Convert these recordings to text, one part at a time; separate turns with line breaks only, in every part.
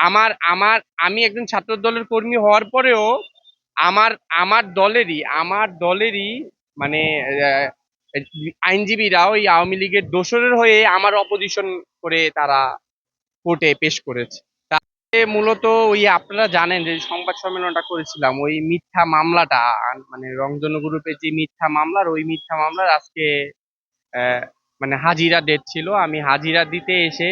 আমার আমার, আমি একজন ছাত্র দলের কর্মী হওয়ার পরেও আমার আমার দলেরই আমার দলেরই মানে আইনজীবীরা ওই আওয়ামী লীগের দোসরের হয়ে আমার অপোজিশন করে তারা কোর্টে পেশ করেছে। তাতে মূলত ওই আপনারা জানেন যে সংবাদ সম্মেলনটা করেছিলাম, ওই মিথ্যা মামলাটা মানে রংধনু গ্রুপের যে মিথ্যা মামলার, ওই মিথ্যা মামলার আজকে মানে হাজিরা ডেট ছিল। আমি হাজিরা দিতে এসে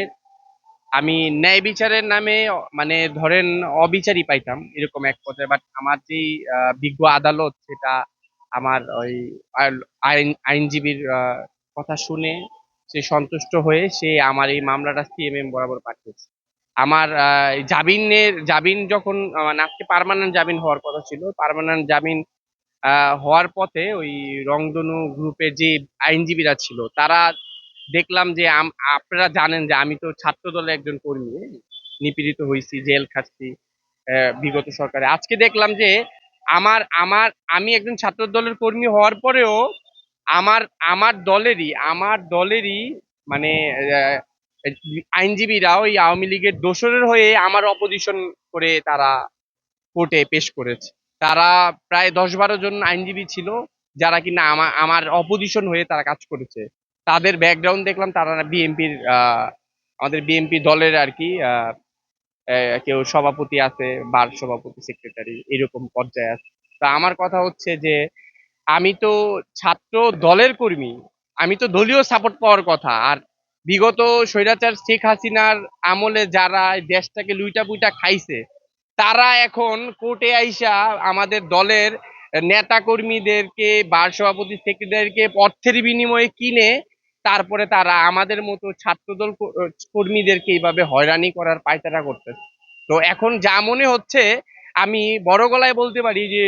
আমি ন্যায় বিচারের নামে মানে ধরেন অবিচারই পাইতাম এরকম এক পর্যায়ে। বাট আমার যেই বিজ্ঞ আদালত সেটা আমার ওই আইন আইনজীবীর কথা শুনে সে সন্তুষ্ট হয়ে সে আমার এই মামলাটা সিএমএম বরাবর পাঠিয়েছে। আমার জামিনের, জামিন যখন মানে আজকে পার্মানেন্ট জামিন হওয়ার কথা ছিল পার্মানেন্ট জামিন হওয়ার পথে ওই রংধনু গ্রুপের যে আইনজীবীরা ছিল, তারা দেখলাম যে আপনারা জানেন যে আমি তো ছাত্র দলের একজন কর্মী হ্যাঁ? নিপীড়িত হয়েছি, জেল খাচ্ছি বিগত সরকারে। আজকে দেখলাম যে আমার আমার, আমি একজন ছাত্র দলের কর্মী হওয়ার পরেও আমার আমার দলেরই আমার দলেরই মানে আইনজীবীরা ওই আওয়ামী লীগের দোসরের হয়ে আমার অপোজিশন করে তারা কোর্টে পেশ করেছে। তারা প্রায় দশ বারো জন আইনজীবী ছিল, যারা কিনা আমার আমার অপোজিশন হয়ে তারা কাজ করেছে। তাদের ব্যাকগ্রাউন্ড দেখলাম, তারা বিএনপির আমাদের বিএনপি দলের আর কি কেউ সভাপতি আছে, বার সভাপতি সেক্রেটারি এরকম পর্যায়ে আছে। তা আমার কথা হচ্ছে যে, আমি তো ছাত্র দলের কর্মী, আমি তো দলীয় সাপোর্ট পাওয়ার কথা। আর বিগত স্বৈরাচার শেখ হাসিনার আমলে যারা দেশটাকে লুইটা পুইটা খাইছে, তারা এখন কোর্টে আইসা আমাদের দলের নেতা কর্মীদেরকে বার সভাপতি সেক্রেটারিকে অর্থের বিনিময়ে কিনে তারপরে তারা আমাদের মতো ছাত্রদল কর্মীদেরকে এইভাবে হয়রানি করার পায়তারা করতেছে। তো এখন যা মনে হচ্ছে, আমি বড় গলায় বলতে পারি যে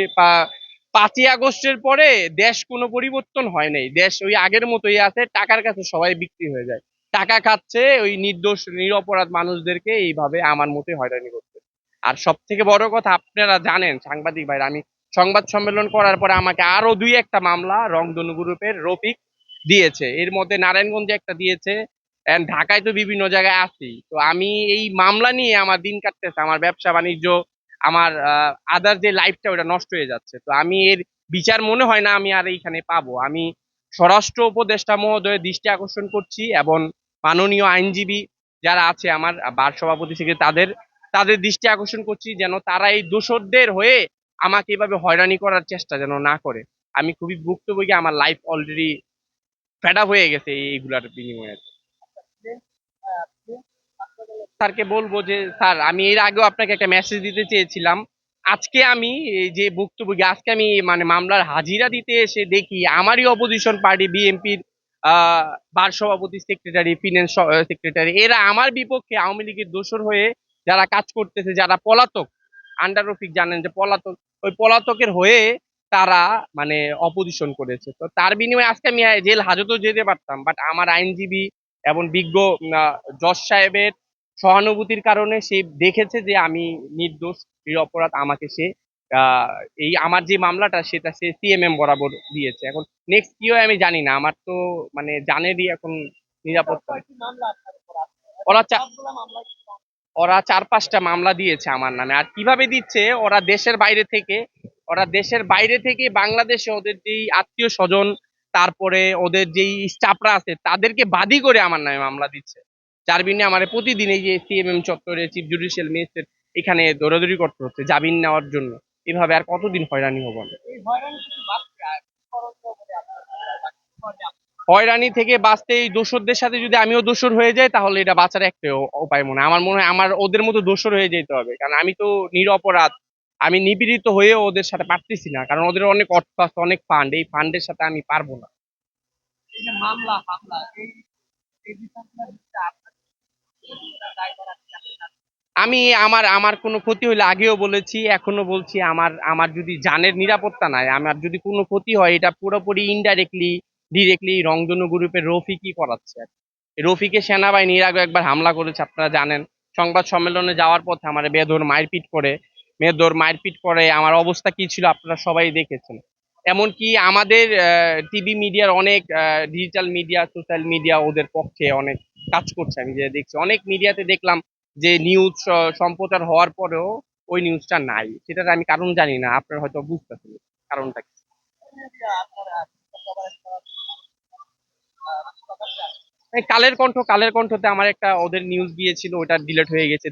পাঁচই আগস্টের পরে দেশ কোনো পরিবর্তন হয় নাই। দেশ ওই আগের মতোই আছে, টাকার কাছে সবাই বিক্রি হয়ে যায়। টাকা খাচ্ছে ওই নির্দোষ, নিরপরাধ মানুষদেরকে এইভাবে আমার মতে হয়রানি করছে। আর সব থেকে বড় কথা আপনারা জানেন, সাংবাদিক ভাইরা, আমি সংবাদ সম্মেলন করার পরে আমাকে আরও দুই একটা মামলা, রংধনু গ্রুপের, রফিক দিয়েছে। এর মধ্যে নারায়ণগঞ্জে একটা দিয়েছে and ঢাকায় তো বিভিন্ন জায়গায় আছি তো আমি এই মামলা নিয়ে আমার দিন কাটতেছে, আমার ব্যবসা বাণিজ্য, আমার আদার যে লাইফটা ওটা নষ্ট হয়ে যাচ্ছে। তো আমি এর বিচার মনে হয় না আমি আর এইখানে পাবো। আমি স্বরাষ্ট্র উপদেষ্টা মহোদয়ের দৃষ্টি আকর্ষণ করছি এবং মাননীয় আইনজীবী যারা আছে, আমার বার সভাপতি থেকে তাদের তাদের দৃষ্টি আকর্ষণ করছি যেন তারা এই দোষরদের হয়ে আমাকে এভাবে হয়রানি করার চেষ্টা যেন না করে। আমি খুবই ভুক্তভোগী, আমার লাইফ অলরেডি ফেড হয়ে গেছে এইগুলার বিনিময়ে। স্যারকে বলব যে, স্যার, আমি এর আগেও আপনাকে একটা মেসেজ দিতে চেয়েছিলাম। আজকে আমি যে ভুক্তভোগী, আজকে আমি মানে মামলার হাজিরা দিতে এসে দেখি আমারই অপোজিশন পার্টি বিএনপির বার সভাপতি সেক্রেটারি ফিনান্স সেক্রেটারি এরা আমার বিপক্ষে আওয়ামী লীগের দোষর হয়ে যারা কাজ করতেছে, যারা পলাতক আন্ডার রফিক জানেন যে পলাতক, ওই পলাতকের হয়ে তারা মানে অপোজিশন করেছে। তো তার বিনিময়ে আজকে আমি জেল হাজতেও যেতে পারতাম। বাট আমার আইনজীবী এবং বিজ্ঞ জজ সাহেবের সহানুভূতির কারণে সে দেখেছে যে আমি নির্দোষ, নিরপরাধ, আমাকে সে এই আমার যে মামলাটা, সেটা সে সিএমএম বরাবর দিয়েছে। এখন নেক্সট কি হয় আমি জানি না। আমার তো মানে জানেরই এখন নিরাপত্তা। ওরা ওরা চার পাঁচটা মামলা দিয়েছে আমার নামে। আর কীভাবে দিচ্ছে? ওরা দেশের বাইরে থেকে ওরা দেশের বাইরে থেকে বাংলাদেশে ওদের যেই আত্মীয় স্বজন তারপরে ওদের যেই স্টাফরা আছে তাদেরকে বাদী করে আমার নামে মামলা দিচ্ছে। যার বিনিময়ে আমার প্রতিদিন এই যে সিএমএম চত্বরে চিফ জুডিশিয়াল ম্যাজিস্ট্রেট এখানে দৌড়াদৌড়ি করতে হচ্ছে জামিন নেওয়ার জন্য। এভাবে আর কতদিন হয়রানি হব হয়রানি থেকে বাঁচতে এই দোসরদের সাথে যদি আমিও দোসর হয়ে যাই তাহলে এটা বাঁচার একটা উপায় মনে হয়। আমার মনে হয় আমার ওদের মতো দোসর হয়ে যেতে হবে। কারণ আমি তো নিরপরাধ। আমি নিপীড়িত হয়ে ওদের সাথে পারতেছি না কারণ ওদের অনেক অর্থ আছে অনেক ফান্ড এই ফান্ডের সাথে আমি পারব না। আমি আমার আমার কোনো ক্ষতি হলে আগেও বলেছি এখনও বলছি আমার আমার যদি জানের নিরাপত্তা নাই আমার যদি কোনো ক্ষতি হয় এটা পুরোপুরি ইনডাইরেক্টলি ডিরেক্টলি রংধনু গ্রুপের রফিকই করাচ্ছে। রফিকে সেনাবাহিনী এর আগে একবার হামলা করেছে আপনারা জানেন। সংবাদ সম্মেলনে যাওয়ার পথে আমার বেধর মারপিট করে বেধর মারপিট করে, আমার অবস্থা কি ছিল আপনারা সবাই দেখেছেন। এমনকি আমাদের টিভি মিডিয়ার অনেক ডিজিটাল মিডিয়া সোশ্যাল মিডিয়া ওদের পক্ষে অনেক কাজ করছে। আমি যে দেখছি, অনেক মিডিয়াতে দেখলাম যে নিউজ সম্প্রচার হওয়ার পরেও ওই নিউজটা নাই। সেটার আমি কারণ জানি না, আপনারা হয়তো বুঝতেছেন কারণটা কি। কালের কণ্ঠ, কালের কণ্ঠতে আমার একটা ওদের নিউজ দিয়েছিল ওটা ডিলিট হয়ে গেছে।